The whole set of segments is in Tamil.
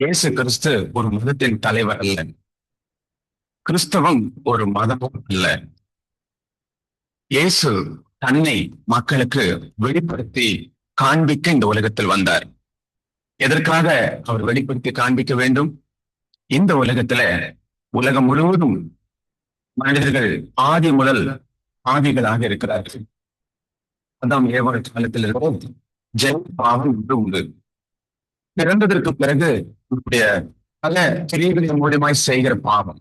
இயேசு கிறிஸ்து ஒரு மதத்தின் தலைவர் அல்ல. கிறிஸ்தவம் ஒரு மதமும் அல்ல. இயேசு தன்னை மக்களுக்கு வெளிப்படுத்தி காண்பிக்க இந்த உலகத்தில் வந்தார். எதற்காக அவர் வெளிப்படுத்தி காண்பிக்க வேண்டும்? இந்த உலகத்துல உலகம் முழுவதும் மனிதர்கள் ஆதி முதல் ஆதிகளாக இருக்கிறார்கள். அதான் ஏவாள் காலத்தில் இருக்கும் ஜென் பாவம் உண்டு. பிறந்ததற்கு பிறகு நம்முடைய பல கிரியைகளின் மூலியமாய் செய்கிற பாவம்.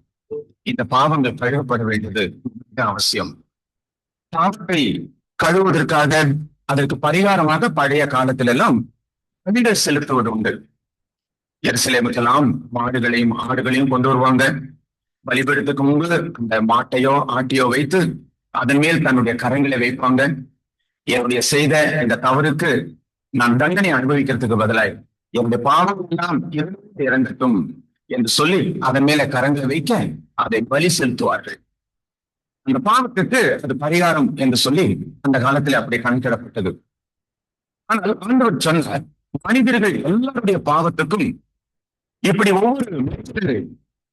இந்த பாவங்கள் கழுவப்பட வேண்டியது மிக அவசியம். பாவத்தை கழுவுவதற்காக அதற்கு பரிகாரமாக பழைய காலத்தில் எல்லாம் பலிகள் செலுத்துவது உண்டு. எருசலேமுக்கெல்லாம் மாடுகளையும் ஆடுகளையும் கொண்டு வருவாங்க. பலிபீடத்துக்கு முன்பு அந்த மாட்டையோ ஆட்டியோ வைத்து அதன் மேல் தன்னுடைய கரங்களை வைப்பாங்க. என்னுடைய செய்த இந்த தவறுக்கு நான் தண்டனை அனுபவிக்கிறதுக்கு பதிலாய் என்னுடைய பாவம் எல்லாம் இறந்து என்று சொல்லி அதன் மேல கரங்களை வைக்க அதை பலி செலுத்துவார்கள். அந்த பாவத்துக்கு அது பரிகாரம் என்று சொல்லி அந்த காலத்தில் அப்படி கணக்கிடப்பட்டது. ஆனால் ஆண்டவர் சொன்னார் மனிதர்கள் எல்லாருடைய பாவத்துக்கும் இப்படி ஒவ்வொரு மனிதர்கள்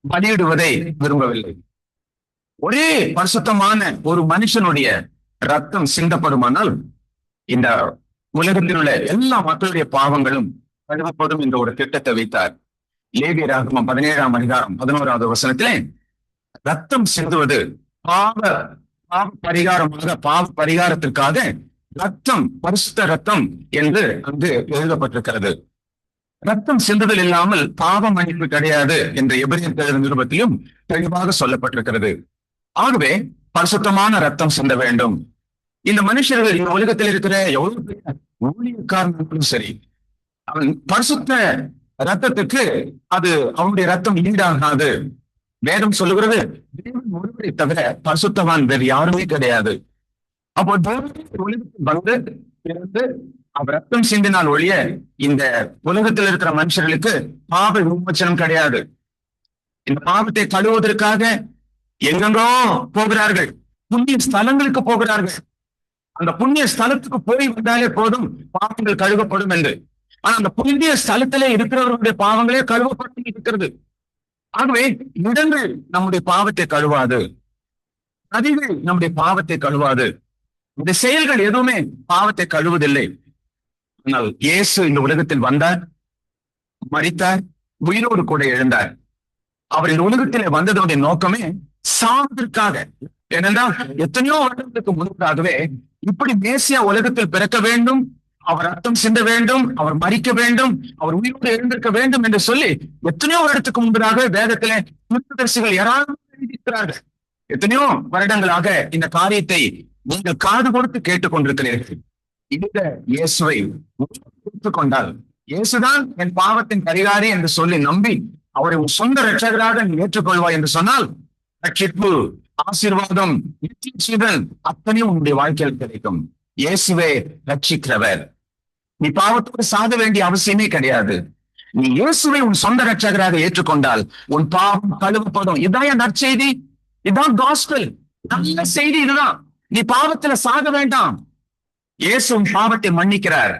பலியிடுவதை விரும்பவில்லை. ஒரே பரிசுத்தமான ஒரு மனுஷனுடைய ரத்தம் சிந்தப்படுமானால் இந்த உலகத்தில் உள்ள எல்லா மக்களுடைய பாவங்களும் கழுவப்படும் என்ற ஒரு திட்டத்தை வைத்தார். லேவிய ராகமம் பதினேழாம் அதிகாரம் பதினோராவது வசனத்திலே ரத்தம் சிந்துவது பாவ பாவ பரிகாரமாக பாவ பரிகாரத்திற்காக ரத்தம் பரிசுத்த ரத்தம் என்று அங்கு எழுதப்பட்டிருக்கிறது. ரத்தம் சிந்துதல் இல்லாமல் பாவ மன்னிப்பு கிடையாது என்ற எபிரியன் நிருபத்திலும் தெளிவாக சொல்லப்பட்டிருக்கிறது. ஆகவே பரிசுத்தமான ரத்தம் சிந்த வேண்டும். இந்த மனுஷர்கள் இந்த உலகத்தில் இருக்கிற எவ்வளவு பேர் ஊழியக்காரர்களும் சரி அவன் பரிசுத்த ரத்தத்துக்கு அது அவனுடைய ரத்தம் ஈடாகாது வேதம் சொல்லுகிறது தேவன் ஒருவரை தவிர பரிசுத்தவான் வேறு யாருமே கிடையாது. அப்போ தேவன் வந்து பிறந்து அவர் ரத்தம் சிந்தினால் ஒழிய இந்த உலகத்தில் இருக்கிற மனுஷர்களுக்கு பாவ விமோச்சனம் கிடையாது. இந்த பாவத்தை கழுவுவதற்காக எங்கெங்கோ போகிறார்கள். புண்ணிய ஸ்தலங்களுக்கு போகிறார்கள். அந்த புண்ணிய ஸ்தலத்துக்கு போய் வந்தாலே போதும் பாவங்கள் கழுவப்படும் என்று. ஆனா அந்த புதிய ஸ்தலத்திலே இருக்கிறவர்களுடைய பாவங்களே கழுவப்பட்டு இருக்கிறது. ஆகவே இடங்கள் நம்முடைய பாவத்தை கழுவாது. நதிகள் நம்முடைய பாவத்தை கழுவாது. இந்த செயல்கள் எதுவுமே பாவத்தை கழுவதில்லை. ஆனால் இயேசு இந்த உலகத்தில் வந்தார் மறித்தார் உயிரோடு கூட எழுந்தார். அவர் இந்த உலகத்திலே வந்ததனுடைய நோக்கமே சாவதற்காக. ஏனென்றால் எத்தனையோ வருடங்களுக்கு முன்பதாகவே இப்படி மேசியா உலகத்தில் பிறக்க வேண்டும் அவர் ரத்தம் சிந்த வேண்டும் அவர் மறிக்க வேண்டும் அவர் உயிரோடு எழுந்திருக்க வேண்டும் என்று சொல்லி எத்தனையோ வருடத்துக்கு முன்பதாக வேதத்திலே தீர்க்கதரிசிகள் ஏராளமாக எழுதியிருக்கிறார்கள். எத்தனையோ வருடங்களாக இந்த காரியத்தை நீங்கள் காது கொடுத்து கேட்டுக்கொண்டிருக்கிறீர்கள். இந்த இயேசுவை கொண்டால் இயேசுதான் என் பாவத்தின் பரிகாரி என்று சொல்லி நம்பி அவரை உன் சொந்த ரட்சகராக நீ ஏற்றுக்கொள்வாய் என்று சொன்னால் ரட்சிப்பு ஆசீர்வாதம் நிச்சயம் அத்தனையும் உன்னுடைய வாழ்க்கையில் கிடைக்கும். இயேசுவே ரட்சிக்கிறவர். நீ பாவத்தோடு சாக வேண்டிய அவசியமே கிடையாது. நீ இயேசுவை உன் சொந்த ரட்சகராக ஏற்றுக்கொண்டால் உன் பாவம் கழுவப்படும். இதான் என் நற்செய்தி. இதான் காஸ்பல் நல்ல செய்தி இதுதான். நீ பாவத்துல சாக வேண்டாம். இயேசு உன் பாவத்தை மன்னிக்கிறார்.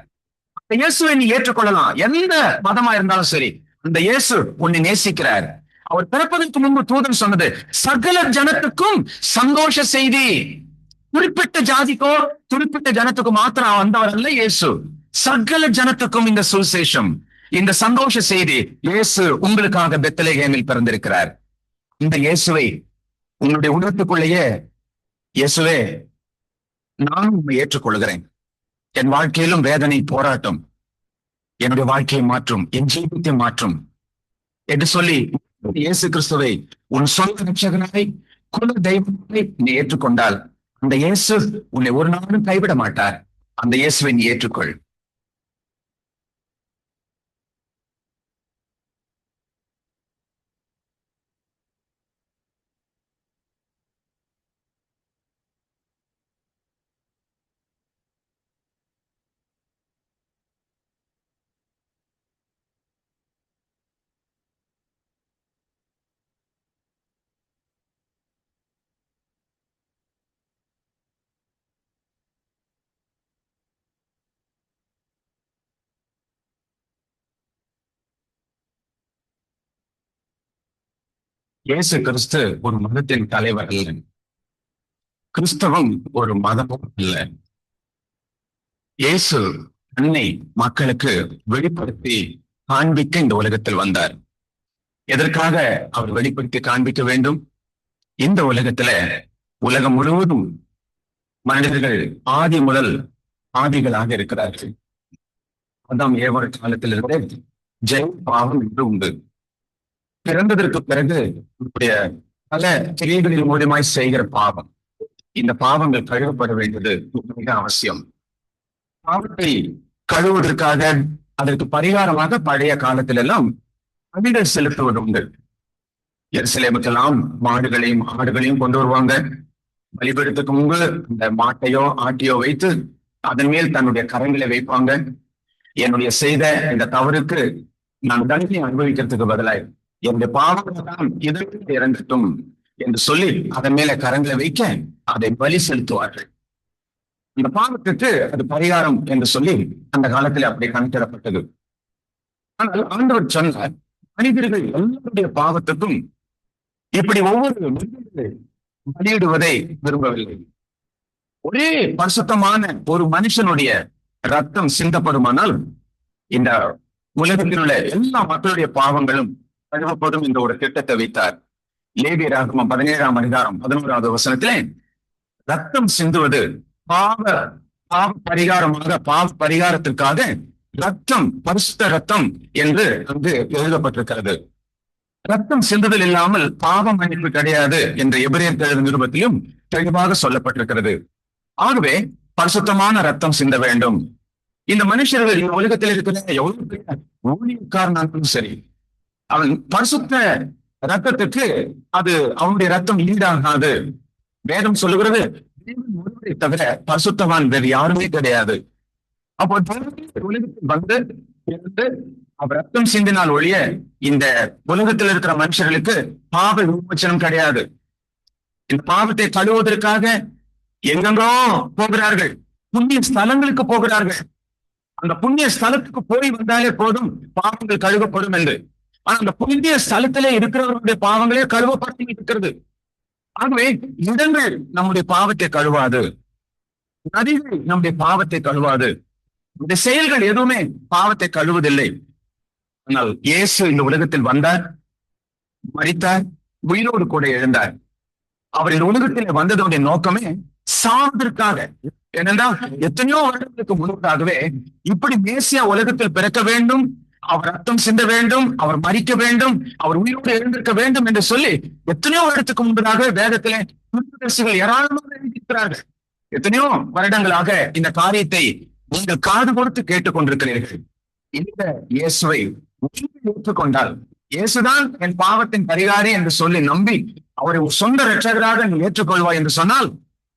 அந்த இயேசுவை நீ ஏற்றுக்கொள்ளலாம். எந்த மதமா இருந்தாலும் சரி அந்த இயேசு உன்னை நேசிக்கிறார். அவர் பிறப்பதற்கு முன்பு தூதன் சொன்னது சகல ஜனத்துக்கும் சந்தோஷ செய்தி. குறிப்பிட்ட ஜாதிக்கோ குறிப்பிட்ட ஜனத்துக்கு மாத்திரம் வந்தவர் அல்ல இயேசு. சகல ஜனத்துக்கும் இந்த சுசேஷம் இந்த சந்தோஷ செய்தி இயேசு உங்களுக்காக பெத்தலேகேமில் பிறந்திருக்கிறார். இந்த இயேசுவை உங்களுடைய உள்ளத்துக்குள்ளேயே இயேசுவே நான் உண்மை ஏற்றுக்கொள்கிறேன். என் வாழ்க்கையிலும் வேதனை போராட்டம் என்னுடைய வாழ்க்கையை மாற்றும் என் ஜீவித்தை மாற்றும் என்று சொல்லி இயேசு கிறிஸ்துவை உன் சொந்த ரட்சகனாய் குல தெய்வத்தை நீ ஏற்றுக்கொண்டால் அந்த இயேசு உன்னை ஒரு நாளும் கைவிட மாட்டார். அந்த இயேசுவை நீ ஏற்றுக்கொள். இயேசு கிறிஸ்து ஒரு மதத்தின் தலைவர் அல்ல. கிறிஸ்தவம் ஒரு மதமும் அல்ல. இயேசு தன்னை மக்களுக்கு வெளிப்படுத்தி காண்பிக்க இந்த உலகத்தில் வந்தார். எதற்காக அவர் வெளிப்படுத்தி காண்பிக்க வேண்டும்? இந்த உலகத்துல உலகம் முழுவதும் மனிதர்கள் ஆதி முதல் ஆதிகளாக இருக்கிறார்கள். அதாம் ஏவர காலத்திலிருந்தே ஜெய் பாவம் என்று உண்டு. பிறந்ததற்கு பிறகு நம்முடைய பல கிரியைகளின் மூலியமாய் செய்கிற பாவம். இந்த பாவங்கள் கழுவப்பட வேண்டியது மிக அவசியம். பாவத்தை கழுவுவதற்காக அதற்கு பரிகாரமாக பழைய காலத்திலெல்லாம் பணிகள் செலுத்துவது உண்டு. எரிசிலேமுக்கெல்லாம் மாடுகளையும் ஆடுகளையும் கொண்டு வருவாங்க. பலிபீடத்துக்கு முன்பு இந்த மாட்டையோ ஆட்டியோ வைத்து அதன் மேல் தன்னுடைய கரங்களை வைப்பாங்க. என்னுடைய செய்த இந்த தவறுக்கு நான் தண்டனை அனுபவிக்கிறதுக்கு பதிலாய் என்னுடைய பாவங்கள்தான் இதற்கு இறந்துட்டும் என்று சொல்லி அதன் மேல கரங்களை வைக்க அதை பலி செலுத்துவார்கள். இந்த பாவத்துக்கு அது பரிகாரம் என்று சொல்லி அந்த காலத்தில் அப்படி கணக்கிடப்பட்டது. ஆனால் ஆண்டவர் சொன்னார் மனிதர்கள் எல்லாருடைய பாவத்துக்கும் இப்படி ஒவ்வொரு பலியிடுவதை விரும்பவில்லை. ஒரே பரிசுத்தமான ஒரு மனுஷனுடைய ரத்தம் சிந்தப்படுமானால் இந்த உலகத்தில் உள்ள எல்லா மக்களுடைய பாவங்களும் கழுவப்படும் இந்த ஒரு திட்டத்தை வைத்தார். லேவி ராகமம் பதினேழாம் அதிகாரம் பதினோராவது வசனத்திலே ரத்தம் சிந்துவது பாவ பாவ பரிகாரமாக பாவ பரிகாரத்திற்காக ரத்தம் பரிசுத்த ரத்தம் என்று அங்கு எழுதப்பட்டிருக்கிறது. ரத்தம் சிந்துதல் இல்லாமல் பாவ மன்னிப்பு கிடையாது என்ற எபிரேயர் கழுத நிருபத்திலும் தெளிவாக சொல்லப்பட்டிருக்கிறது. ஆகவே பரிசுத்தமான ரத்தம் சிந்த வேண்டும். இந்த மனுஷர்கள் இந்த உலகத்தில் இருக்கிற எவ்வளவு ஊழியக்காரனாலும் சரி அவன் பரிசுத்த ரத்தத்துக்கு அது அவனுடைய ரத்தம் ஈடாகாது. வேதம் சொல்லுகிறது ஒருவரை தவிர பரிசுத்தவான் வேறு யாருமே கிடையாது. அப்போ உலகத்தில் வந்து இருந்து அவர் ரத்தம் சிந்தினால் ஒழிய இந்த உலகத்தில் இருக்கிற மனுஷர்களுக்கு பாவ விமோச்சனம் கிடையாது. இந்த பாவத்தை கழுவுவதற்காக எங்கெங்கோ போகிறார்கள். புண்ணிய ஸ்தலங்களுக்கு போகிறார்கள். அந்த புண்ணிய ஸ்தலத்துக்கு போய் வந்தாலே போதும் பாவங்கள் கழுவப்படும் என்று. ஆனா அந்த புண்ணிய ஸ்தலத்திலே இருக்கிறவர்களுடைய பாவங்களே கழுவப்பட்டு இருக்கிறது. ஆகவே இடங்கள் நம்முடைய பாவத்தை கழுவாது. நதிகள் நம்முடைய பாவத்தை கழுவாது. இந்த செயல்கள் எதுவுமே பாவத்தை கழுவதில்லை. ஆனால் இயேசு இந்த உலகத்தில் வந்தார் மறித்தார் உயிரோடு கூட எழுந்தார். அவர் இந்த உலகத்தில் வந்ததனுடைய நோக்கமே சாவதற்காக ஏனென்றால் எத்தனையோ வருடங்களுக்கு முன்பதாகவே இப்படி மேசியா உலகத்தில் பிறக்க வேண்டும் அவர் ரத்தம் சிந்த வேண்டும் அவர் மறிக்க வேண்டும் அவர் உயிரோடு எழுந்திருக்க வேண்டும் என்று சொல்லி எத்தனையோ வருடத்துக்கு முன்பதாக வேதத்திலே தீர்க்கதரிசிகள் ஏராளமாக எழுதியிருக்கிறார்கள். எத்தனையோ வருடங்களாக இந்த காரியத்தை நீங்கள் காது கொடுத்து கேட்டுக்கொண்டிருக்கிறீர்கள். இந்த இயேசுவை ஏற்றுக்கொண்டால் இயேசுதான் என் பாவத்தின் பரிகாரி என்று சொல்லி நம்பி அவரை சொந்த ரட்சகராக நீ ஏற்றுக்கொள்வாய் என்று சொன்னால்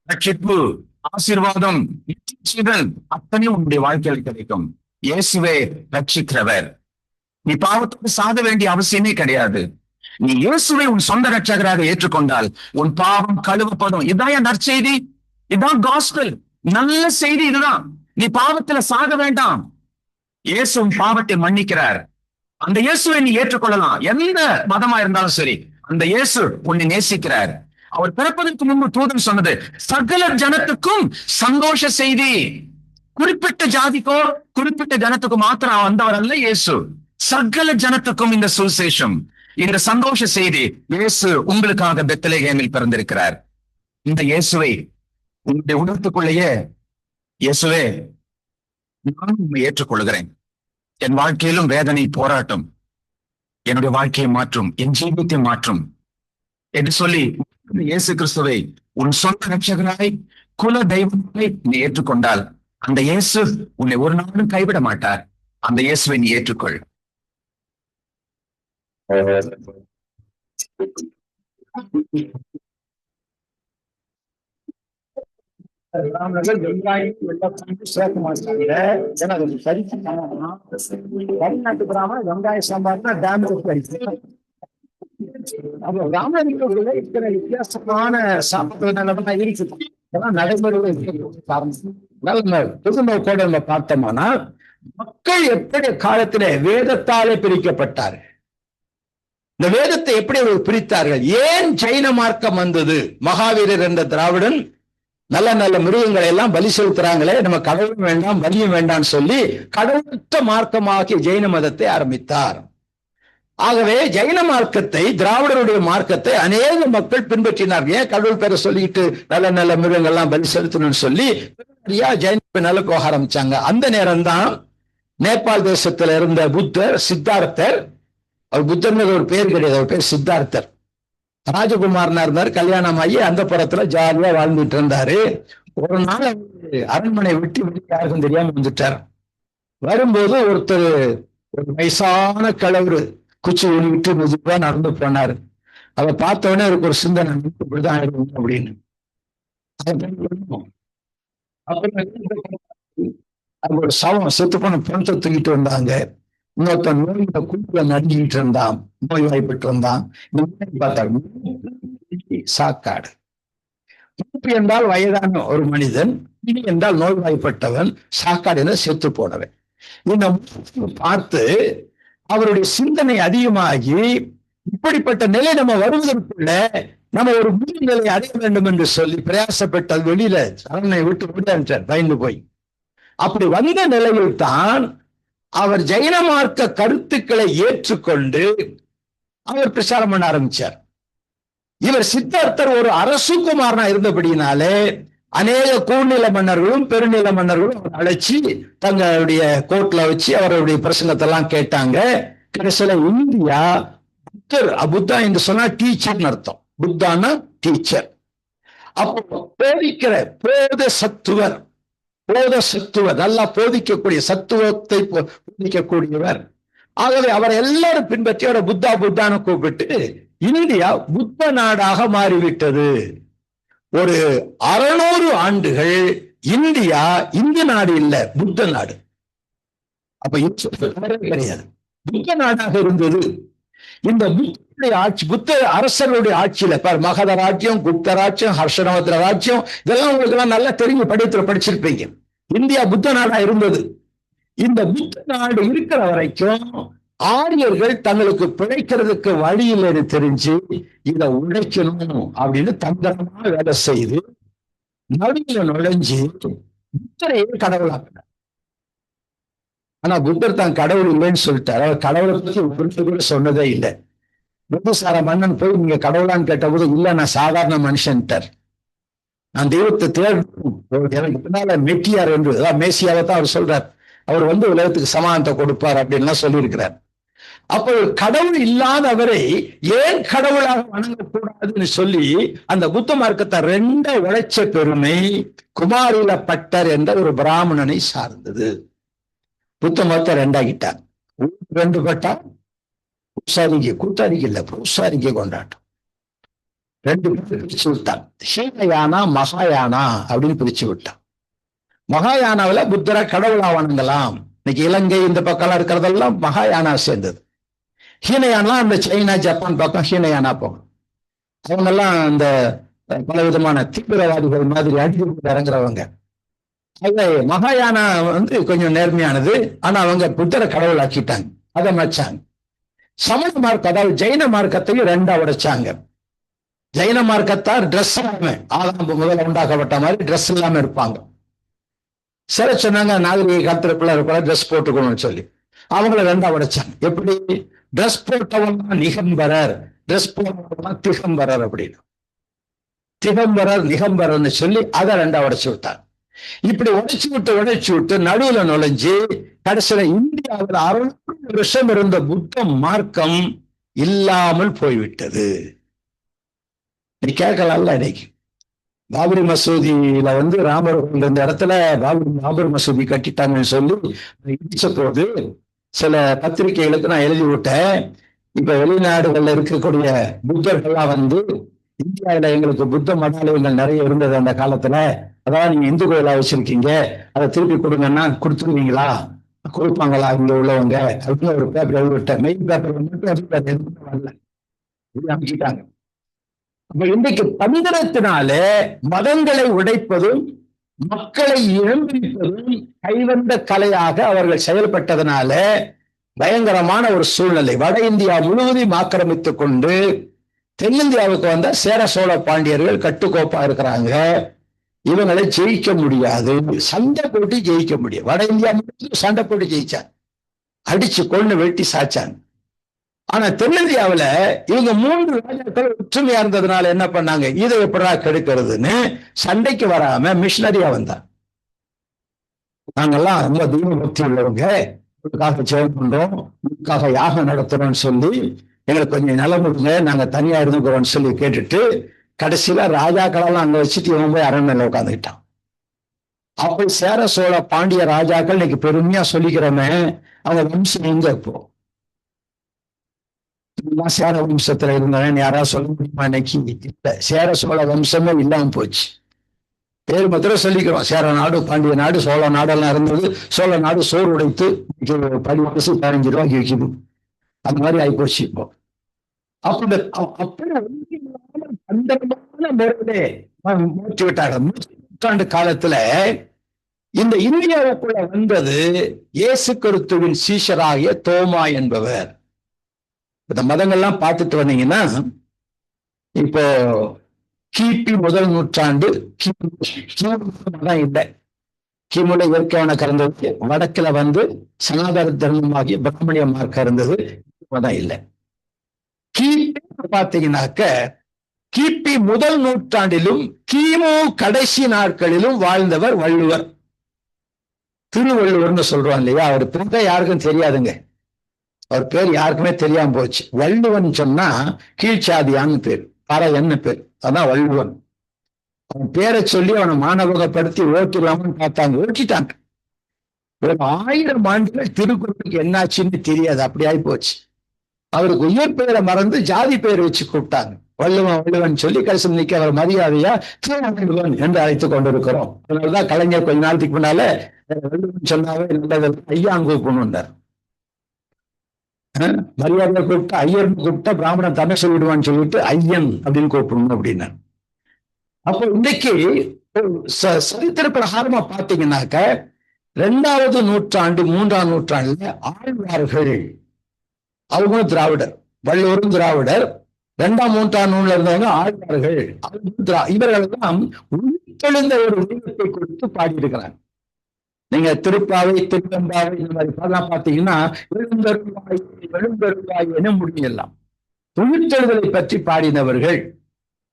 ரட்சிப்பு ஆசீர்வாதம் அத்தனையும் உன்னுடைய வாழ்க்கையில் கிடைக்கும். இயேசுவே ரட்சிக்கிறவர் நீ பாவத்தோடு சாத வேண்டிய அவசியமே கிடையாது. நீ இயேசுவை உன் சொந்த ரட்சகராக ஏற்றுக்கொண்டால் உன் பாவம் கழுவப்படும். இதான் என் நற்செய்தி. இதான் காஸ்பல் நல்ல செய்தி இதுதான். நீ பாவத்துல சாக வேண்டாம். இயேசு உன் பாவத்தை மன்னிக்கிறார். அந்த இயேசுவை நீ ஏற்றுக்கொள்ளலாம். எந்த மதமா இருந்தாலும் சரி அந்த இயேசு உன்னை நேசிக்கிறார். அவர் பிறப்பதற்கு முன்பு தூதன் சொன்னது சகல ஜனத்துக்கும் சந்தோஷ செய்தி. குறிப்பிட்ட ஜாதிக்கோ குறிப்பிட்ட ஜனத்துக்கு மாத்திரம் வந்தவர் அல்ல இயேசு. சகல ஜனத்துக்கும் இந்த சுசேஷம் இந்த சந்தோஷ செய்தி இயேசு உங்களுக்காக பெத்தலேகேமில் பிறந்திருக்கிறார். இந்த இயேசுவை உங்களுடைய உணர்த்துக்குள்ளேயே இயேசுவே நான் உண்மை ஏற்றுக்கொள்கிறேன் என் வாழ்க்கையிலும் வேதனை போராட்டம் என்னுடைய வாழ்க்கையை மாற்றும் என் ஜீவியத்தை மாற்றும் என்று சொல்லி இயேசு கிறிஸ்துவை உன் சொந்த ரட்சகராய் குல தெய்வத்தை நீ ஏற்றுக்கொண்டால் அந்த இயேசு உன்னை ஒரு நாளும் கைவிட மாட்டார். அந்த இயேசுவை நீ ஏற்றுக்கொள். சேர்க்க மாட்டாங்க ஏன்னா அது சரிக்கு தமிழ்நாட்டு கிராமம் வெங்காய சாம்பார்னா அப்போ இத்தனை வித்தியாசமான சாப்பாடு நிலைமை இருக்குது இதெல்லாம் நடைமுறையில் காரணம் நல்ல பார்த்தோம்னா மக்கள் எப்படி காலத்திலே வேதத்தாலே பிரிக்கப்பட்டார் இந்த வேதத்தை எப்படி அவர்கள் பிரித்தார்கள்? ஏன் ஜைன மார்க்கம் வந்தது? மகாவீரர் என்ற திராவிடன் நல்ல நல்ல மிருகங்களை எல்லாம் பலி செலுத்துறாங்களே நம்ம கடவுளும் வேண்டாம் பலியும் வேண்டாம்னு சொல்லி கடவுளற்ற மார்க்கமாகிய ஜெயின மதத்தை ஆரம்பித்தார். ஆகவே ஜெயின மார்க்கத்தை திராவிடருடைய மார்க்கத்தை அநேக மக்கள் பின்பற்றினார். ஏன் கடவுள் பேரை சொல்லிட்டு நல்ல நல்ல மிருகங்கள்லாம் பலி செலுத்தணும்னு சொல்லி ஜெயின நல்ல போக ஆரம்பிச்சாங்க. அந்த நேரம் தான் நேபாள் தேசத்துல இருந்த புத்தர் சித்தார்த்தர் அவர் புத்தர்னு ஒரு பேர் கிடையாது அவர் பேர் சித்தார்த்தர். ராஜகுமாரனா இருந்தார் கல்யாணம் ஆகி அந்த புறத்துல ஜாலியா வாழ்ந்துட்டு இருந்தாரு. ஒரு நாள் அரண்மனை விட்டு விட்டு யாருக்கும் தெரியாம வந்துட்டார். வரும்போது ஒருத்தர் ஒரு வயசான கிழவரு குச்சி ஒளிவிட்டு மெதுவா நடந்து போனாரு. அதை பார்த்த உடனே அவருக்கு ஒரு சிந்தனை இப்படிதான் இருக்கும் அப்படின்னு. அங்க ஒரு சவம் செத்து போன பணத்தை தூக்கிட்டு வந்தாங்க. இன்னொருத்தன் நோயில குழுக்குல நடுங்கிட்டு இருந்தான் நோய் வாய்ப்பட்டு வந்தான் பார்த்தாரு. சாக்காடு. மூப்பு என்றால் வயதான ஒரு மனிதன் இனி என்றால் நோய்வாய்ப்பட்டவன் சாக்காடு என செத்து போனவன் இந்த பார்த்து அவருடைய சிந்தனை அதிகமாகி இப்படிப்பட்ட நிலை நம்ம வருவதற்குள்ள நம்ம ஒரு முழு நிலை அடைய வேண்டும் என்று சொல்லி பிரயாசப்பட்ட வெளியில சரணை விட்டு விட பயந்து போய். அப்படி வந்த நிலையில் தான் அவர் ஜெயின மார்க்க கருத்துக்களை ஏற்றுக்கொண்டு அவர் பிரச்சாரம் பண்ண ஆரம்பிச்சார். இவர் சித்தார்த்தர் ஒரு அரசு இருந்தபடினாலே இருந்தபடியினாலே அநேக கூழ்நில மன்னர்களும் பெருநில மன்னர்களும் அவர் அழைச்சி தங்களுடைய கோர்ட்ல வச்சு அவருடைய பிரசங்கத்தெல்லாம் கேட்டாங்க. கடைசியில இந்தியா புத்தர் புத்தா என்று சொன்னா டீச்சர்னு அர்த்தம். புத்தானா டீச்சர். அப்போ போதிக்கிற போத சத்துவர் போத சத்துவர் நல்லா போதிக்கக்கூடிய சத்துவத்தை போதிக்கக்கூடியவர். ஆகவே அவர் எல்லாரும் பின்பற்றி அவரை புத்தா புத்தான கூப்பிட்டு இந்தியா புத்த நாடாக மாறிவிட்டது. ஒரு அறுநூறு ஆண்டுகள் இந்தியா இந்து நாடு இல்ல புத்த நாடு. அப்ப கிடையாது. புத்த நாடாக இருந்தது. இந்த புத்த ஆட்சி புத்த அரசர்களுடைய ஆட்சியில பார் மகத ராஜ்யம் குப்த ராஜ்யம் ஹர்ஷனவத்திர ராஜ்யம் இதெல்லாம் உங்களுக்கு எல்லாம் நல்லா தெரிஞ்சு படித்துல படிச்சிருப்பீங்க. இந்தியா புத்த நாடா இருந்தது. இந்த புத்த நாடு இருக்கிற வரைக்கும் ஆரியர்கள் தங்களுக்கு பிழைக்கிறதுக்கு வழி இல்லைன்னு தெரிஞ்சு இதை உழைக்கணும் அப்படின்னு தந்திரமா வேலை செய்து நடுவில் நுழைஞ்சு புத்தரையே கடவுளாக்கினார் ஆனா புத்தர் தான் கடவுள் இல்லைன்னு சொல்லிட்டார். அவர் கடவுளை பத்தி கூட சொன்னதே இல்லை. புத்தசார மன்னன் போய் நீங்க கடவுளான்னு கேட்டபோது இல்ல நான் சாதாரண மனுஷன்ட்டார். நான் தெய்வத்தை தேடும் எனக்கு பின்னால மெட்டியார் என்று அதாவது மேசியாவை தான் அவர் சொல்றார். அவர் வந்து உலகத்துக்கு சமானத்தை கொடுப்பார் அப்படின்லாம் சொல்லியிருக்கிறார். அப்போ கடவுள் இல்லாதவரை ஏன் கடவுளாக வணங்கக்கூடாதுன்னு சொல்லி அந்த புத்த மார்க்கத்தை ரெண்ட உழைச்ச பெருமை குமாரில பட்டர் என்ற ஒரு பிராமணனை சார்ந்தது. புத்த மதத்தை ரெண்டாகிட்டார் ரெண்டு பட்டா பூசாரிக்கு கூத்தாரிக்கு இல்ல பூசாரிக்கு கொண்டாட்டம். ரெண்டு பேரும் பிரிச்சு விட்டான். ஹீனயானா மகாயானா அப்படின்னு பிரிச்சு விட்டான். மகாயானாவில புத்தரை கடவுளா வணங்கலாம் இன்னைக்கு இலங்கை இந்த பக்கம் இருக்கிறதெல்லாம் மகாயானா சேர்ந்தது. ஹீனயானா அந்த சைனா ஜப்பான் பக்கம் ஹீனயானா போகும். அவங்கெல்லாம் அந்த பல விதமான தீவிரவாதிகள் மாதிரி அடித்து இறங்குறவங்க. அது மகாயானா வந்து கொஞ்சம் நேர்மையானது. ஆனா அவங்க புத்தரை கடவுள் ஆக்கிட்டாங்க. அதை மச்சாங்க. சமண மார்க்கம் அதாவது ஜெயின மார்க்கத்தையும் ரெண்டா உடைச்சாங்க. ஜெயின மார்க்கத்தார் ட்ரெஸ் இல்லாம ஆதாம் முதல்ல உண்டாக்கப்பட்ட மாதிரி ட்ரெஸ் இல்லாம இருப்பாங்க. சில சொன்னாங்க நாகரிக காலத்துல பிள்ளை கூட ட்ரெஸ் போட்டுக்கணும்னு சொல்லி. அவங்கள ரெண்டா உடைச்சாங்க. எப்படி? ட்ரெஸ் போட்டவங்க நிகம்பரர். ட்ரெஸ் போட்டவங்க திகம்பரர் அப்படின்னு. திகம்பரர் நிகம்பரர்னு சொல்லி அதை ரெண்டா உடைச்சு விட்டாங்க. இப்படி உடைச்சு விட்டு உடைச்சு விட்டு நடுவுல நுழைஞ்சு கடைசியில இந்தியாவில் அறுநூறு வருஷம் இருந்த புத்த மார்க்கம் இல்லாமல் போய்விட்டது. நீ கேட்கலாம்ல இன்னைக்கு. பாபரி மசூதியில வந்து ராமர் இருந்த இடத்துல பாபரி பாபர் மசூதி கட்டிட்டாங்கன்னு சொல்லி இடிச்ச போது சில பத்திரிகைகளுக்கு நான் எழுதி விட்டேன் இப்ப வெளிநாடுகள்ல இருக்கக்கூடிய புத்தர்கள்லாம் வந்து இந்தியாவில எங்களுக்கு புத்த மடாலயங்கள் நிறைய இருந்தது அந்த காலத்துல. அதாவது நீங்க இந்து கோயிலா வச்சிருக்கீங்க. அதை திருப்பி கொடுங்கன்னா கொடுத்துருவீங்களா? கொடுப்பாங்களா இங்க உள்ளவங்க? அப்படின்னு ஒரு பேப்பர் எழுதி விட்டேன் மெயின் பேப்பர் மட்டும் வரல. அமைச்சிட்டாங்க. அப்ப இன்றைக்கு தந்திரத்தினாலே மதங்களை உடைப்பதும் மக்களை இழந்திருப்பதும் கைவந்த கலையாக அவர்கள் செயல்பட்டதனால பயங்கரமான ஒரு சூழ்நிலை. வட இந்தியா முழுவதையும் ஆக்கிரமித்துக் கொண்டு தென்னிந்தியாவுக்கு வந்த சேர சோழ பாண்டியர்கள் கட்டுக்கோப்பா இருக்கிறாங்க. இவங்களை ஜெயிக்க முடியாது. சண்டை போட்டு ஜெயிக்க முடியும் வட இந்தியா மட்டும் சண்டை போட்டு ஜெயிச்சாங்க அடிச்சு கொண்டு வெட்டி சாச்சாங்க ஆனா தென்னிந்தியாவுல இவங்க மூன்று ராஜாக்கள் ஒற்றுமையா இருந்ததுனால என்ன பண்ணாங்க? இதை எப்படா கெடுக்கிறதுன்னு சண்டைக்கு வராம மிஷினரியா வந்தாங்க நாங்கெல்லாம் ரொம்ப தீப பக்தி உள்ளவங்க. உங்களுக்காக ஜெபம் பண்றோம். உங்களுக்காக யாகம் நடத்துறோம்னு சொல்லி எங்களுக்கு கொஞ்சம் நிலம் கொடுங்க நாங்க தனியா இருந்துக்கிறோம்னு சொல்லி கேட்டுட்டு கடைசியில ராஜாக்களெல்லாம் அங்க வச்சுட்டு இவன் போய் அரண்மனையில உட்காந்துக்கிட்டான் அப்படி சேர சோழ பாண்டிய ராஜாக்கள் இன்னைக்கு பெருமையா சொல்லிக்கிறோமே அவங்க வம்சம் எங்க இப்போ? சேர வம்சத்துல இருந்தவன் யாராவது சொல்ல முடியுமா இன்னைக்கு? இல்ல. சேர சோழ வம்சமே இல்லாம போச்சு. பேர் மாத்திரம் சொல்லிக்கிறோம். சேர நாடு பாண்டிய நாடு சோழ நாடெல்லாம் இருந்தது. சோழ நாடு சோறு உடைத்து இன்னைக்கு படி வயசு பதினஞ்சு ரூபாய்க்கு விற்குது அந்த மாதிரி ஆயிப்போச்சு இப்போ. அப்படி அப்படி உண்மையிலான முறையிலே மூச்சு விட்டாங்க நூற்றாண்டு காலத்துல இந்த இந்தியாவுக்குள்ள வந்தது இயேசு கிறிஸ்துவின் சீஷராகிய தோமா என்பவர். இந்த மதங்கள்லாம் பார்த்துட்டு வந்தீங்கன்னா இப்போ கிபி முதல் நூற்றாண்டு கிமு மதம் இல்லை. கிமுல இயற்கையான கறந்தது வடக்குல வந்து சனாதன தர்மமாகிய பிராமணிய மார்க்கம் இருந்தது மதம் இல்லை. கிபி பார்த்தீங்கன்னாக்க கிபி முதல் நூற்றாண்டிலும் கிமு கடைசி நாட்களிலும் வாழ்ந்தவர் வள்ளுவர். திருவள்ளுவர்னு சொல்றோம் இல்லையா? அவர் பேரை யாருக்கும் தெரியாதுங்க. அவர் பேர் யாருக்குமே தெரியாம போச்சு. வள்ளுவன் சொன்னா கீழ்ச்சாதியான்னு பேர் பறையன்னு பேர். அதான் வள்ளுவன். அவன் பேரை சொல்லி அவனை மாணவகப்படுத்தி ஓட்டிடலாம்னு பார்த்தாங்க. ஓட்டிட்டாங்க. ஒரு ஆயிரம் ஆண்டுகள் திருக்குறளுக்கு என்னாச்சுன்னு தெரியாது. அப்படி ஆகி போச்சு. அவருக்கு உயிர் பெயரை மறந்து ஜாதி பெயர் வச்சு கூப்பிட்டாங்க. வள்ளுவன் வள்ளுவன் சொல்லி கடைசி நிக்க அவர் மரியாதையா திருவள்ளுவன் என்று அழைத்துக் கொண்டிருக்கிறோம். அதனாலதான் கலைஞர் கொஞ்ச நாளத்துக்கு முன்னால வள்ளுவன் சொன்னாவே நல்லது ஐயா கூப்பிடணும்னார் மரியாதையை கூப்பிட்டு ஐயர்னு கூப்பிட்டா பிராமணன் தமிழ் சொல்லிடுவான்னு சொல்லிட்டு ஐயன் அப்படின்னு கூப்பிடணும் அப்படின்னா அப்போ இன்னைக்கு சரித்திர பிரகாரமா பாத்தீங்கன்னாக்க ரெண்டாவது நூற்றாண்டு மூன்றாம் நூற்றாண்டுல ஆழ்வார்கள் அவங்களும் திராவிடர். வள்ளுவரும் திராவிடர். இரண்டாம் மூன்றாம் நூல்ல இருந்தவங்க ஆழ்வார்கள். அவர்களும் திரா- இவர்களெல்லாம் உயிர்த்தெழுந்த ஒரு தெய்வத்தை கொடுத்து பாடியிருக்கிறாங்க. நீங்க திருப்பாவை திருவெம்பாவை இந்த மாதிரி பாடலாம் பார்த்தீங்கன்னா எழுந்தருவாய் எழுந்தருவாய் என முடியலாம். உயிர்த்தெழுதலை பற்றி பாடினவர்கள்.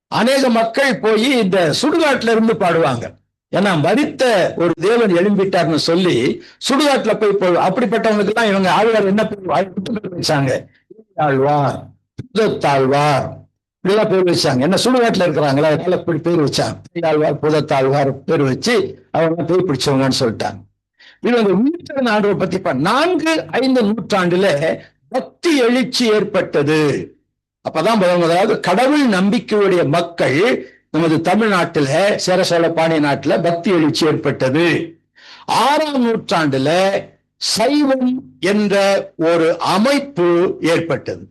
அநேக மக்கள் போய் இந்த சுடுகாட்டுல இருந்து பாடுவாங்க. ஏன்னா மறித்த ஒரு தேவன் எழும்பிட்டார்னு சொல்லி சுடுகாட்டுல போய் போ அப்படிப்பட்டவங்களுக்கு எல்லாம் இவங்க ஆழ்வார் என்ன பேர் வச்சாங்க? ஆழ்வார் புதத்தாழ்வார் இப்படிலாம் பேர் வச்சாங்க. என்ன சுடுகாட்டுல இருக்கிறாங்களா? அதனால இப்படி பேர் வச்சாங்க. ஆழ்வார் புதத்தாழ்வார் பேர் வச்சு அவங்க பேர் பிடிச்சவங்கன்னு சொல்லிட்டாங்க. இவங்க மீட்டர் ஆண்டவரை பத்தி பா- நான்கு ஐந்து நூற்றாண்டுல பக்தி எழுச்சி ஏற்பட்டது. அப்பதான் அதாவது முதலாவது கடவுள் நம்பிக்கையுடைய மக்கள் நமது தமிழ்நாட்டில சேரசோழ பாண்டிய நாட்டுல பக்தி எழுச்சி ஏற்பட்டது. ஆறாம் நூற்றாண்டுல சைவம் என்ற ஒரு அமைப்பு ஏற்பட்டது.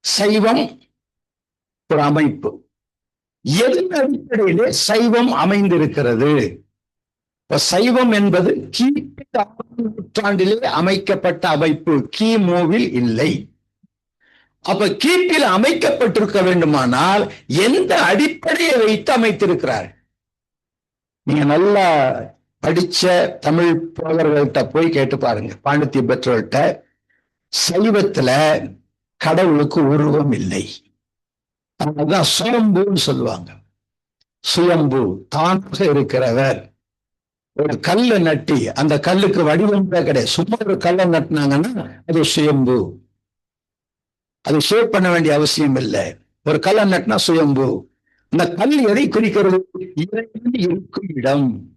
சைவம் ஒரு அமைப்பு. எதன் அடிப்படையிலே சைவம் அமைந்திருக்கிறது. இப்ப சைவம் என்பது கிபி ஆறாம் நூற்றாண்டிலே அமைக்கப்பட்ட அமைப்பு. கிமுவில் இல்லை. அப்ப கீப்பில் அமைக்கப்பட்டிருக்க வேண்டுமானால் எந்த அடிப்படையை வைத்து அமைத்திருக்கிறார்? நீங்க நல்லா படிச்ச தமிழ் புலவர்கள்ட்ட போய் கேட்டு பாருங்க பாண்டித்ய பெற்றோர்கிட்ட. சைவத்துல கடவுளுக்கு உருவம் இல்லை. அதனாலதான் சுயம்புன்னு சொல்லுவாங்க. சுயம்பு தானாக இருக்கிறவர். ஒரு கல்லை நட்டி அந்த கல்லுக்கு வடிவம் கிடையாது. சும்மா ஒரு கல்லை நட்டினாங்கன்னா அது சுயம்பு. அது ஷேப் பண்ண வேண்டிய அவசியம் இல்லை. ஒரு கல்லை நட்டினா சுயம்பு. அந்த கல் எதை குறிக்கிறது? இறைவன் இருக்கும் இடம்.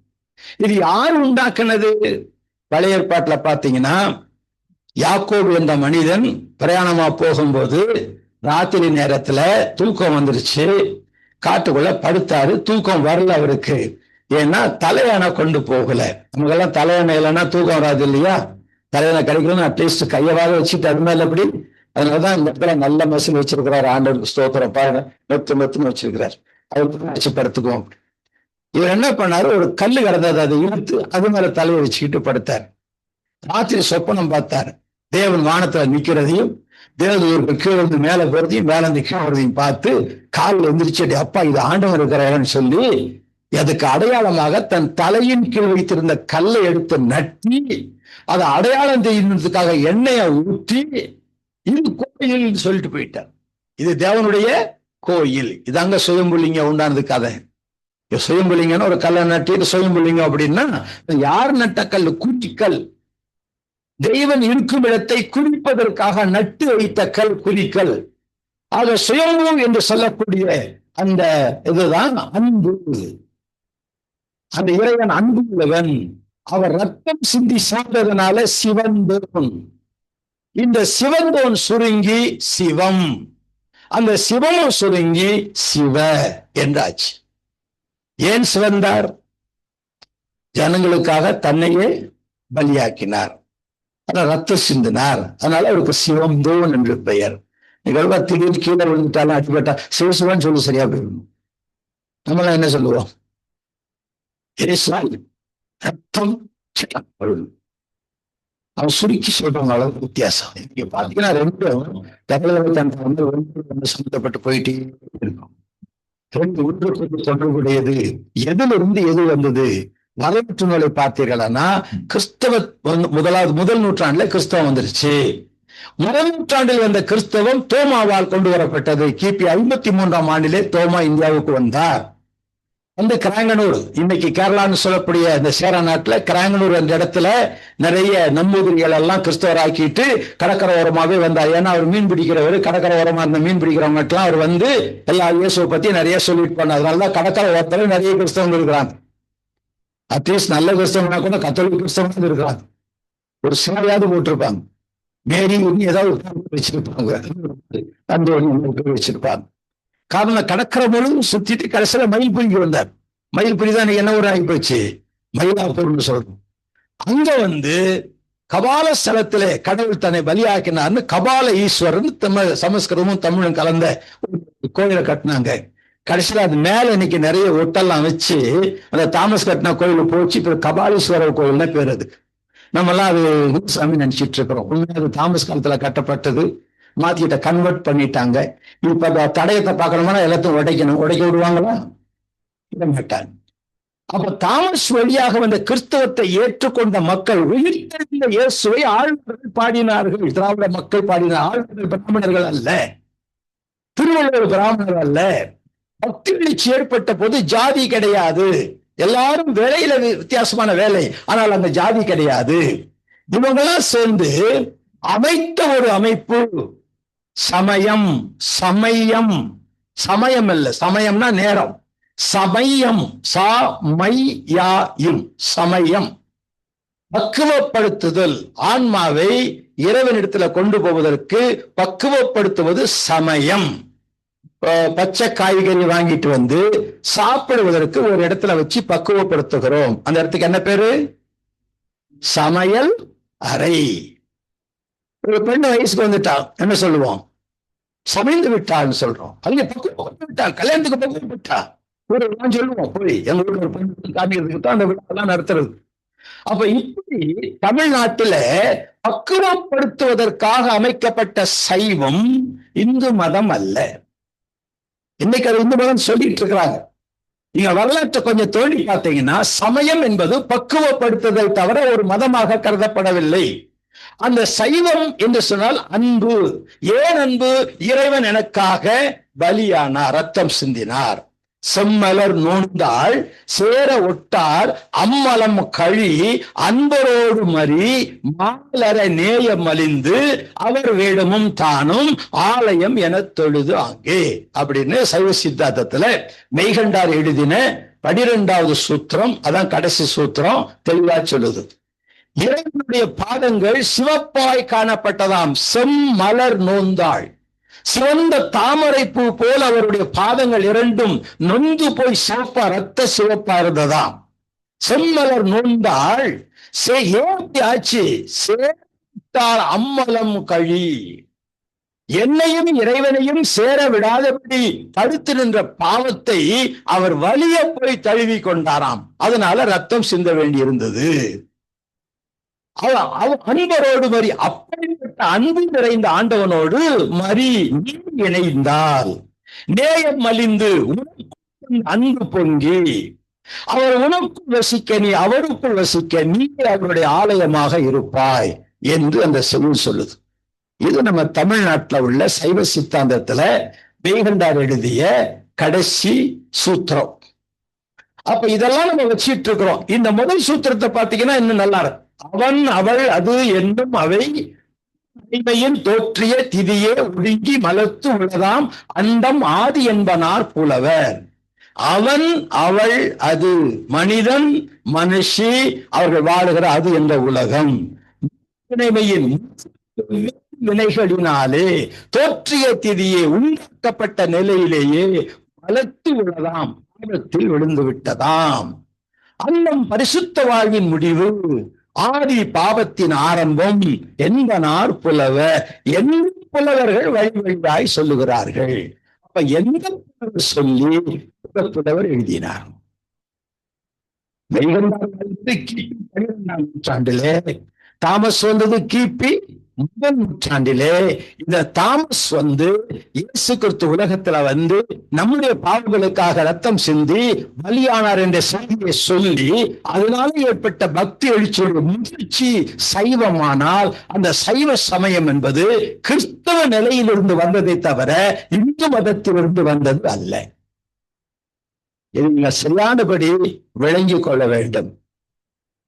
இது யார் உண்டாக்குனது? பழைய ஏற்பாட்டுல பாத்தீங்கன்னா யாக்கோபு என்ற மனிதன் பிரயாணமா போகும்போது ராத்திரி நேரத்துல தூக்கம் வந்துருச்சு. காட்டுக்குள்ள படுத்தாரு. தூக்கம் வரல அவருக்கு. ஏன்னா தலையணை கொண்டு போகல. நமக்கெல்லாம் தலையணை இல்லைன்னா தூக்கம் வராது இல்லையா? தலையணை கிடைக்கலன்னு அட்லீஸ்ட் கையவாக வச்சுட்டு அது மேல எப்படி அதனாலதான் இந்த இடத்துல நல்ல மசூல் வச்சிருக்கிறார். ஆண்டவருக்கு ஸ்தோத்திரம். பாருங்க. மெத்து மெத்துன்னு வச்சிருக்கிறார். அது வச்சு படுத்துக்குவோம். இவர் என்ன பண்ணாரு? ஒரு கல்லு கிடந்தது அதை இழுத்து அது மேல தலையை வச்சுக்கிட்டு படுத்தார். ராத்திரி சொப்பனம் பார்த்தார். தேவன் வானத்துல நிக்கிறதையும் தேவதூர்கள் கீழே இருந்து மேல போறதையும் மேல இருந்து கீழே வரதையும் பார்த்து காலில் எந்திரிச்சு அப்பா இது ஆண்டவர் இருக்கிறான்னு சொல்லி அதுக்கு அடையாளமாக தன் தலையின் கீழ் வைத்திருந்த கல்லை எடுத்து நட்டி அதை அடையாளம் செய்யறதுக்காக எண்ணெயை ஊற்றி இது கோயில் சொல்லிட்டு போயிட்டார். இது தேவனுடைய கோயில். இதாங்க சுயம்புலிங்க உண்டானது கதை. இது சுயம்புலிங்கன்னு ஒரு கல்லை நட்டிட்டு சுயம்புலிங்கம் அப்படின்னா யார் நட்ட கல்? கூட்டிக்கல். தெய்வன் இருக்கும் இடத்தை குறிப்பதற்காக நட்டு வைத்த கல் குறிக்கல் ஆக சுயம்பு என்று சொல்லக்கூடிய அந்த இதுதான் அன்பு. அந்த இறைவன் அன்பு உள்ளவன் அவர் ரத்தம் சிந்தி சார்ந்ததுனால சிவன் சிவந்தோன் இந்த சிவந்தோன் சுருங்கி சிவம். அந்த சிவமும் சுருங்கி சிவ என்றாச்சு. ஏன் சிவந்தார்? ஜனங்களுக்காக தன்னையே பலியாக்கினார். ஆனா ரத்தம் சிந்தினார். அதனால அவருக்கு சிவந்தோன் என்று பெயர். நிகழ்வா திடீர்னு கீழே விழுந்துட்டாலும் அடிபட்டா சிவசிவன் சொல்லி சரியா போயிடணும் நம்மளாம் என்ன சொல்லுவோம்? ரத்தம் சிட்டம் அவன் சுருக்கி சொல்றவங்க அளவு வித்தியாசம். இங்க பாத்தீங்கன்னா ரெண்டும் தமிழக தந்தை வந்து ஒன்று சம்மந்தப்பட்டு போயிட்டே இருக்கும். ரெண்டு ஒன்றுக்கு தொடர்புடையது. எதுல இருந்து எது வந்தது? வரலாற்று நூலை பார்த்தீர்களா கிறிஸ்தவ முதலாவது முதல் நூற்றாண்டுல கிறிஸ்தவம் வந்துருச்சு. முதல் நூற்றாண்டில் வந்த கிறிஸ்தவம் தோமாவால் கொண்டு வரப்பட்டது. கிபி ஐம்பத்தி மூன்றாம் ஆண்டிலே தோமா இந்தியாவுக்கு வந்தார். வந்து கிராங்கனூர் இன்னைக்கு கேரளான்னு சொல்லக்கூடிய இந்த சேர நாட்டில் கிராங்கனூர் அந்த இடத்துல நிறைய நம்பூதிரிகள் எல்லாம் கிறிஸ்தவர் ஆக்கிட்டு கடற்கரை ஓரமாகவே வந்தார். ஏன்னா அவர் மீன் பிடிக்கிறவர் கடற்கரை ஓரமாக இருந்த மீன் பிடிக்கிறவங்கலாம் அவர் வந்து எல்லா இயேசுவை பத்தி நிறைய சொல்லிட்டு போனார். அதனாலதான் கடற்கரை ஓரத்துல நிறைய கிறிஸ்தவங்க இருக்கிறாங்க. அட்லீஸ்ட் நல்ல கிறிஸ்தவனா கூட கத்தோலிக் கிறிஸ்தவங்க இருக்கிறாங்க. ஒரு சேவையாவது போட்டிருப்பாங்க. மேரி ஏதாவது ஒரு வச்சிருப்பாங்க. அந்த வச்சிருப்பாங்க. காரணம் கடற்கரை முழுவதும் சுத்திட்டு கடைசியில மயில்புரிக்கு வந்தார். மயில்புரி தான் என்ன ஒரு ஆகி போச்சு? மயிலாப்பூர்னு சொல்றோம். அங்க வந்து கபால ஸ்தலத்திலே கடவுள் தன்னை பலியாக்கினார்னு கபால ஈஸ்வரன் தமிழ் சமஸ்கிருதமும் தமிழும் கலந்த கோயிலை கட்டினாங்க. கடைசியில அது மேல இன்னைக்கு நிறைய ஒட்டெல்லாம் வச்சு அந்த தாமஸ் கட்டின கோயில் போச்சு. இப்ப கபாலீஸ்வரர் கோயில்னா பேர் அது. நம்ம எல்லாம் அது குருசாமி நினைச்சிட்டு இருக்கிறோம். உண்மையாக தாமஸ் காலத்துல கட்டப்பட்டது. மாத்திட்ட கன்வெர்ட் பண்ணிட்டாங்க. இப்ப தடயத்தை பார்க்கணும்னா எல்லாத்தையும் உடைக்கணும். உடைக்க விடுவாங்களா? விட மாட்டாங்க அப்ப தாமஸ் வழியாக வந்த கிறிஸ்தவத்தை ஏற்றுக்கொண்ட மக்கள் உயிர்த்தெழுந்த இயேசுவை ஆழ்வர்கள் பாடினார்கள். திராவிட மக்கள் பாடினார் ஆழ்வர்கள் பிராமணர்கள் அல்ல. திருவள்ளுவர் பிராமணர் அல்ல. பக்தி எழுச்சி ஏற்பட்ட போது ஜாதி கிடையாது. எல்லாரும் வேலையில வித்தியாசமான வேலை. ஆனால் அந்த ஜாதி கிடையாது. இவங்கெல்லாம் சேர்ந்து அமைத்த ஒரு அமைப்பு. சமயம் சமயம். சமயம் அல்ல சமயம்னா நேரம். சமயம் சமயம் சமயம். பக்குவப்படுத்துதல் ஆன்மாவை இறைவனிடத்துல கொண்டு போவதற்கு பக்குவப்படுத்துவது சமயம். பச்சை காய்கறி வாங்கிட்டு வந்து சாப்பிடுவதற்கு ஒரு இடத்துல வச்சு பக்குவப்படுத்துகிறோம். அந்த இடத்துக்கு என்ன பேரு? சமையல் அறை. ஒரு பெண்ணு வயசுக்கு வந்துட்டா என்ன சொல்லுவோம்? சமைந்து விட்டாள்னு சொல்றோம். அவங்க பக்குவப்பட்டு விட்டா கல்யாணத்துக்கு பக்குவம் விட்டா. ஒரு நான் சொல்லுவோம் போய் எங்க ஒரு பெண் காமிக்கிறதுக்கு தான் அந்த விழாலாம் நடத்துறது. அப்ப இப்படி தமிழ்நாட்டுல பக்குவப்படுத்துவதற்காக அமைக்கப்பட்ட சைவம் இந்து மதம் அல்ல. இன்னைக்கு அது இந்து மதம் சொல்லிட்டு இருக்கிறாங்க. நீங்க வரலாற்றை கொஞ்சம் தோண்டி பார்த்தீங்கன்னா சமயம் என்பது பக்குவப்படுத்துதல் தவிர ஒரு மதமாக கருதப்படவில்லை. அந்த சைவம் என்று சொன்னால் அன்பு. ஏன் அன்பு? இறைவன் எனக்காக பலியானார் ரத்தம் சிந்தினார். செம்மலர் நோந்தாள் சேர ஒட்டார் அம்மலம் கழி அன்பரோடு மறி மாலர நேயம் அழிந்து அவர் வேடமும் தானும் ஆலயம் என தொழுது அங்கே அப்படின்னு சைவ சித்தாந்தத்துல மெய்கண்டார் எழுதின பனிரெண்டாவது சூத்திரம் அதான் கடைசி சூத்திரம் தெளிவா சொல்லுது. இறைவனுடைய பாதங்கள் சிவப்பாய் காணப்பட்டதாம். செம்மலர் நோந்தாள். சிவந்த தாமரை பூ போல் அவருடைய பாதங்கள் இரண்டும் நொந்து போய் சிவப்பா ரத்த சிவப்பா இருந்ததாம். செம்மலர் நோந்தாள். சே ஏத்தி ஆச்சு? சேர்த்தாள் அம்மலம் கழி. என்னையும் இறைவனையும் சேர விடாதபடி தடுத்து நின்ற பாவத்தை அவர் வலிய போய் தழுவி கொண்டாராம். அதனால ரத்தம் சிந்த வேண்டி இருந்தது அன்பரோடு மறி அப்படிப்பட்ட அன்பு நிறைந்த ஆண்டவனோடு மறி நீ இணைந்தால். நேயம் மலிந்து அன்பு பொங்கி அவர் உனக்குள் வசிக்க நீ அவருக்குள் வசிக்க நீ அவருடைய ஆலயமாக இருப்பாய் என்று அந்த சொல் சொல்லுது. இது நம்ம தமிழ்நாட்டுல உள்ள சைவ சித்தாந்தத்துல வெய்கண்டார் எழுதிய கடைசி சூத்திரம். அப்ப இதெல்லாம் நம்ம வச்சிட்டு இருக்கிறோம். இந்த முதல் சூத்திரத்தை பார்த்தீங்கன்னா இன்னும் நல்லா இருக்கும் அவன் அவள் அது என்னும் அவை தனிமையின் தோற்றிய திதியே ஒடுங்கி மலத்து உள்ளதாம் அண்டம் ஆதி என்பனார் புலவர். அவன் அவள் அது மனிதன் மனுஷி அவர்கள் வாழுகிற அது என்ற உலகம். இணைமையின் வினைகளினாலே தோற்றிய திதியே உண்டாக்கப்பட்ட நிலையிலேயே மலர்த்து உள்ளதாம் விழுந்து விட்டதாம். அன்னம் பரிசுத்த வாழ்வின் முடிவு ஆதி பாவத்தின் ஆரம்பம் என்பனார் புலவர். எந்த புலவர்கள் வழி வழிவாய் சொல்லுகிறார்கள்? அப்ப எந்த சொல்லி புலவர் எழுதினார்? பன்னிரெண்டாம் நூற்றாண்டிலே தாமஸ் வந்தது கிபி முதல் நூற்றாண்டிலே இந்த தாமஸ் வந்து இயேசு கிறிஸ்து உலகத்துல வந்து நம்முடைய பாவங்களுக்காக ரத்தம் சிந்தி பலியானார் என்ற செய்தியை சொல்லி அதனால ஏற்பட்ட பக்தி எழுச்சியுடைய முதிர்ச்சி சைவமானால் அந்த சைவ சமயம் என்பது கிறிஸ்தவ நிலையிலிருந்து வந்ததை தவிர இந்து மதத்திலிருந்து வந்தது அல்ல. இதை சரியானபடி விளங்கிக் கொள்ள வேண்டும்.